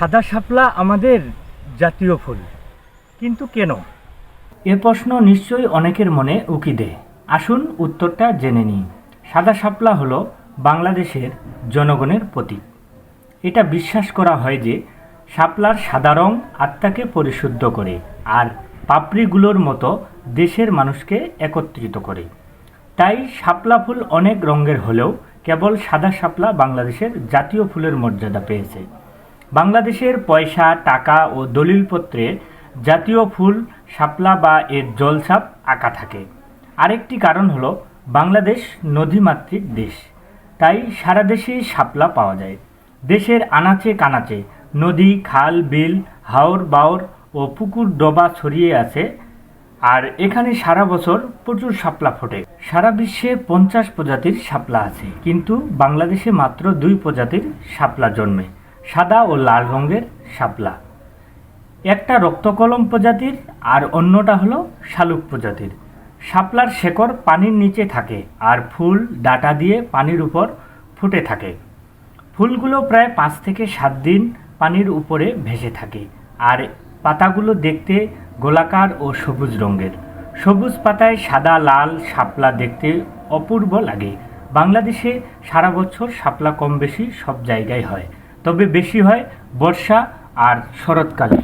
সাদা শাপলা আমাদের জাতীয় ফুল। কিন্তু কেন? এ প্রশ্ন নিশ্চয়ই অনেকের মনে উকি দেয়। আসুন উত্তরটা জেনে নিই। সাদা শাপলা হলো বাংলাদেশের জনগণের প্রতীক। এটা বিশ্বাস করা হয় যে শাপলার সাদা রং আত্মাকে পরিশুদ্ধ করে আর পাপড়িগুলোর মতো দেশের মানুষকে একত্রিত করে। তাই শাপলা ফুল অনেক রঙের হলেও কেবল সাদা শাপলা বাংলাদেশের জাতীয় ফুলের মর্যাদা পেয়েছে। বাংলাদেশের পয়সা, টাকা ও দলিলপত্রে জাতীয় ফুল, শাপলা বা এর জলছাপ আঁকা থাকে। আরেকটি কারণ হলো, বাংলাদেশ নদীমাতৃক দেশ। তাই সারা দেশে শাপলা পাওয়া যায়। দেশের আনাচে কানাচে নদী, খাল, বিল, হাওর বাওর ও পুকুর ডোবা ছড়িয়ে আছে আর এখানে সারা বছর প্রচুর শাপলা ফোটে। সারা বিশ্বে পঞ্চাশ প্রজাতির শাপলা আছে, কিন্তু বাংলাদেশে মাত্র দুই প্রজাতির শাপলা জন্মে। সাদা ও লাল রঙের শাপলা। একটা রক্তকলম প্রজাতির আর অন্যটা হলো শালুক প্রজাতির। শাপলার শেকড় পানির নিচে থাকে আর ফুল ডাটা দিয়ে পানির উপর ফুটে থাকে। ফুলগুলো প্রায় পাঁচ থেকে সাত দিন পানির উপরে ভেসে থাকে আর পাতাগুলো দেখতে গোলাকার ও সবুজ রঙের। সবুজ পাতায় সাদা, লাল শাপলা দেখতে অপূর্ব লাগে। বাংলাদেশে সারা বছর শাপলা কম বেশি সব জায়গায় হয়। তবে বেশি হয় বর্ষা আর শরৎকালে।